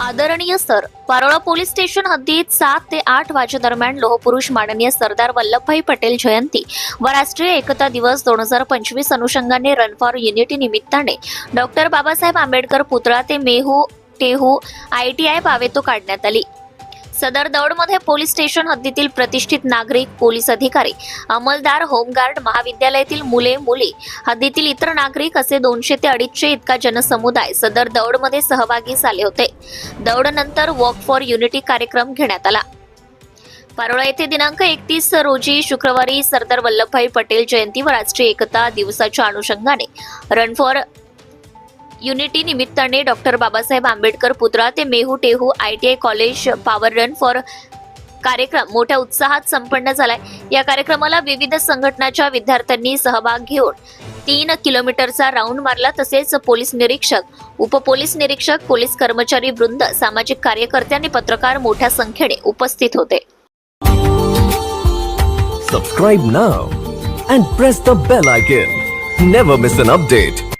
आदरणीय sir Parola police station हद्दीत सात ते आठ वाजेदरम्यान लोहपुरुष माननीय सरदार वल्लभभाई पटेल जयंती व राष्ट्रीय एकता दिवस दोन हजार पंचवीस अनुषंगाने रन फॉर युनिटी निमित्ताने डॉक्टर बाबासाहेब आंबेडकर पुतळा ते Mehu Tehu I T I पावेतो काढण्यात आली. सदर दौडमध्ये पोलीस स्टेशन हद्दीतील प्रतिष्ठित नागरिक पोलीस अधिकारी अंमलदार होमगार्ड महाविद्यालयातील मुले मुली हद्दीतील इतर नागरिक असे दोनशे ते अडीचशे इतका जनसमुदाय सदर दौडमध्ये सहभागी झाले होते. दौडनंतर वॉक फॉर युनिटी कार्यक्रम घेण्यात आला. पारोळा येथे दिनांक एकतीस रोजी शुक्रवारी सरदार वल्लभभाई पटेल जयंती व राष्ट्रीय एकता दिवसाच्या अनुषंगाने रन फॉर युनिटी निमित्ताने डॉक्टर बाबासाहेब आंबेडकर पुतळा ते Mehu Tehu I T I college power run for कार्यक्रम मोठ्या उत्साहात संपन्न झालाय. या कार्यक्रमाला विविध संघटनाच्या विद्यार्थ्यांनी सहभाग घेऊन तीन किलोमीटरचा राऊंड मारला तसेच पोलीस निरीक्षक उपपोलीस निरीक्षक पोलीस कर्मचारी वृंद सामाजिक कार्यकर्ते आणि पत्रकार मोठ्या संख्येने उपस्थित होते. Subscribe now and press the bell icon never miss an update